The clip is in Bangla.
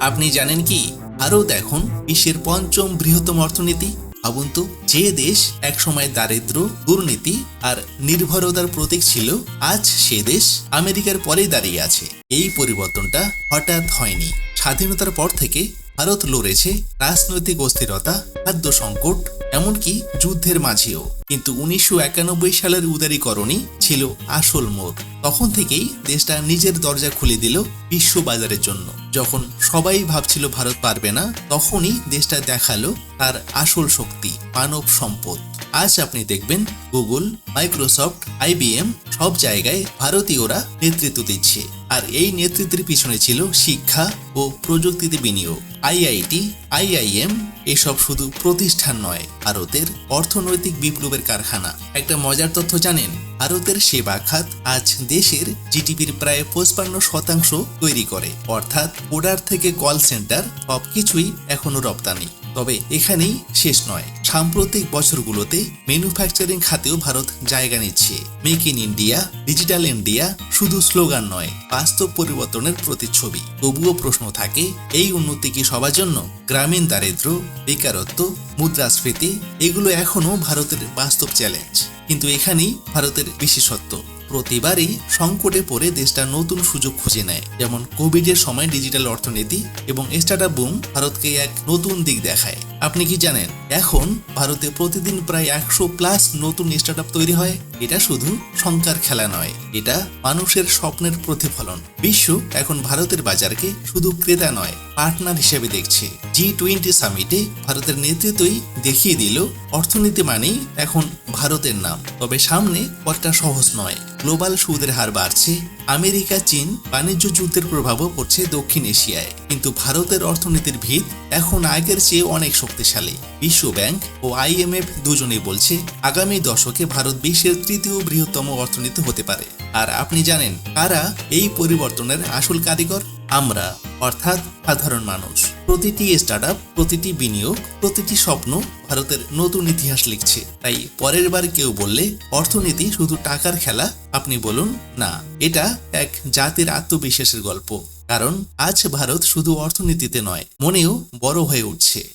আপনি জানেন কি? ভারত এখন বিশ্বের পঞ্চম বৃহত্তম অর্থনীতি। ভাবুন তো যে দেশ একসময় দারিদ্র, দুর্নীতি আর নির্ভরতার প্রতীক ছিল, আজ সে দেশ আমেরিকার পরেই দাঁড়িয়ে আছে। এই পরিবর্তনটা হঠাৎ হয়নি। স্বাধীনতার পর থেকে ভারত লড়েছে রাজনৈতিক অস্থিরতা, খাদ্য সংকট, এমনকি যুদ্ধের মাঝেও। কিন্তু উনিশশো একানব্বই সালের উদারীকরণই ছিল আসল মোড়। তখন থেকেই দেশটা নিজের দরজা খুলে দিল বিশ্ব বাজারের জন্য। যখন সবাই ভাবছিল ভারত পারবে না, তখনই দেশটা দেখাল তার আসল শক্তি, মানব সম্পদ। আজ আপনি দেখবেন গুগল, মাইক্রোসফট, আইবিএম সব জায়গায় ভারতীয়রা নেতৃত্ব দিচ্ছে। আর এই নেতৃত্বের পিছনে ছিল শিক্ষা ও প্রযুক্তিতে বিনিয়োগ। আইআইটি, আইআইএম এসব শুধু প্রতিষ্ঠান নয়, ভারতের অর্থনৈতিক বিপ্লবের কারখানা। একটা মজার তথ্য জানেন? ভারতের সেবা খাত আজ দেশের জিডিপির প্রায় পঁচপান্ন শতাংশ তৈরি করে। অর্থাৎ ওডার থেকে কল সেন্টার সবকিছুই এখনও রপ্তানি। তবে এখানেই শেষ নয়। সাম্প্রতিক বছরগুলোতে ম্যানুফ্যাকচারিং খাতেও ভারত জায়গা নিচ্ছে। Make in India digital India শুধু স্লোগান নয়, বাস্তব পরিবর্তনের প্রতিচ্ছবি। তবুও প্রশ্ন থাকে, এই উন্নতি কি সবার জন্য? গ্রামীণ দারিদ্র বেকারত্ব, মুদ্রাস্ফীতি, এগুলো এখনও ভারতের বাস্তব চ্যালেঞ্জ কিন্তু এখানেই ভারতের বিশেষত্ব। প্রতিবারই সংকটে পড়ে দেশটা নতুন সুযোগ খুঁজে নেয়। যেমন কোভিডের সময় ডিজিটাল অর্থনীতি এবং স্টার্ট বুম ভারতকে এক নতুন দিক দেখায়। আপনি কি জানেন, এখন ভারতে প্রতিদিন প্রায় একশো প্লাস নতুন স্টার্টআপ তৈরি হয়। এটা শুধু সংখ্যার খেলা নয়, এটা মানুষের স্বপ্নের প্রতিফলন। বিশ্ব এখন ভারতের বাজারকে শুধু ক্রেতা নয় পার্টনার হিসেবে দেখছে। জি টোয়েন্টি সামিটে ভারতের নেতৃত্বই দেখিয়ে দিল, অর্থনীতি মানেই এখন ভারতের নাম। তবে সামনে পথটা সহজ নয় গ্লোবাল সুদের হার বাড়ছে, আমেরিকা, চীন বাণিজ্য যুদ্ধের প্রভাবও পড়ছে দক্ষিণ এশিয়ায়। কিন্তু ভারতের অর্থনীতির ভিত এখন আগের চেয়ে অনেক শক্তিশালী। বিশ্ব ব্যাংক ও আইএমএফ দুজনেই বলছে, আগামী দশকে ভারত বিশ্বের তৃতীয় বৃহত্তম অর্থনীতি হতে পারে। আর আপনি জানেন কারা এই পরিবর্তনের আসল কারিগর? আমরা, অর্থাৎ সাধারণ মানুষ, প্রতিটি স্টার্ট আপ প্রতিটি বিনিয়োগ, প্রতিটি স্বপ্ন ভারতের নতুন ইতিহাস লিখছে। তাই পরের বার কেউ বললে, অর্থনীতি শুধু টাকার খেলা? আপনি বলুন, না, এটা এক জাতির আত্মবিশ্বাসের গল্প। কারণ আজ ভারত শুধু অর্থনীতিতে নয়, মনেও বড় হয়ে উঠছে।